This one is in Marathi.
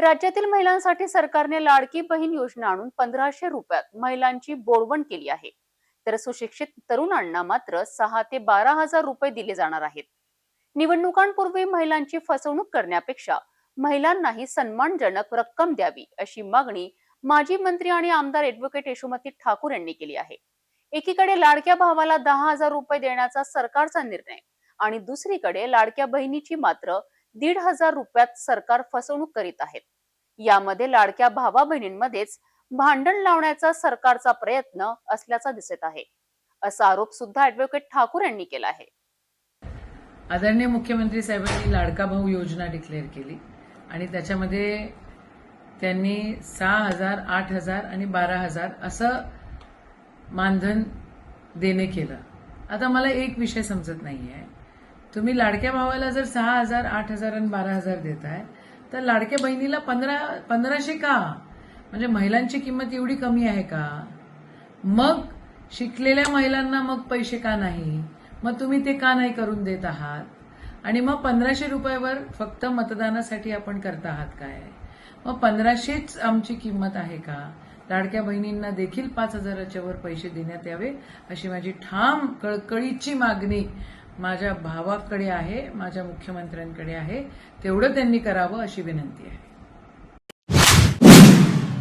राज्यातील महिलांसाठी सरकारने लाडकी बहीण योजना आणून पंधराशे रुपयात महिलांची बोळवण केली आहे. तर सुशिक्षित तरुणांना मात्र सहा ते बारा हजार रुपये दिले जाणार आहेत. निवडणुकांपूर्वी महिलांची फसवणूक करण्यापेक्षा महिलांनाही सन्मानजनक रक्कम द्यावी अशी मागणी माजी मंत्री आणि आमदार ऍडव्होकेट यशोमती ठाकूर यांनी केली आहे. एकीकडे लाडक्या भावाला दहा हजार रुपये देण्याचा सरकारचा निर्णय आणि दुसरीकडे लाडक्या बहिणीची मात्र दीड हजार रुपयात सरकार फसवणूक करीत आहेत. यामध्ये लाडक्या भावा बहिणींमध्येच भांडण लावण्याचा सरकारचा प्रयत्न असल्याचा दिसत आहे. असा आरोप सुद्धा ऍडव्होकेट ठाकूर यांनी केला आहे. आदरणीय मुख्यमंत्री साहेबांनी लाडका भाऊ योजना डिक्लेअर केली आणि त्याच्यामध्ये त्यांनी सहा हजार आठ हजार आणि बारा हजार असं मानधन देणे केलं. आता मला एक विषय समजत नाहीये. तुम्ही लाडक्या भावाला जर सहा हजार आठ हजार आणि बारा हजार देताय तर लाडक्या बहिणीला पंधरा पंधराशे का? म्हणजे महिलांची किंमत एवढी कमी आहे का? मग शिकलेल्या महिलांना मग पैसे का नाही? मग तुम्ही ते का नाही करून देत आहात? आणि मग पंधराशे रुपयावर फक्त मतदानासाठी आपण करत आहात काय? मग पंधराशेच आमची किंमत आहे का? लाडक्या बहिणींना देखील पाच हजाराच्या वर पैसे देण्यात यावे अशी माझी ठाम कळकळीची मागणी माझ्या भावाकडे आहे माझ्या मुख्यमंत्र्यांकडे आहे तेवढं त्यांनी करावं अशी विनंती आहे.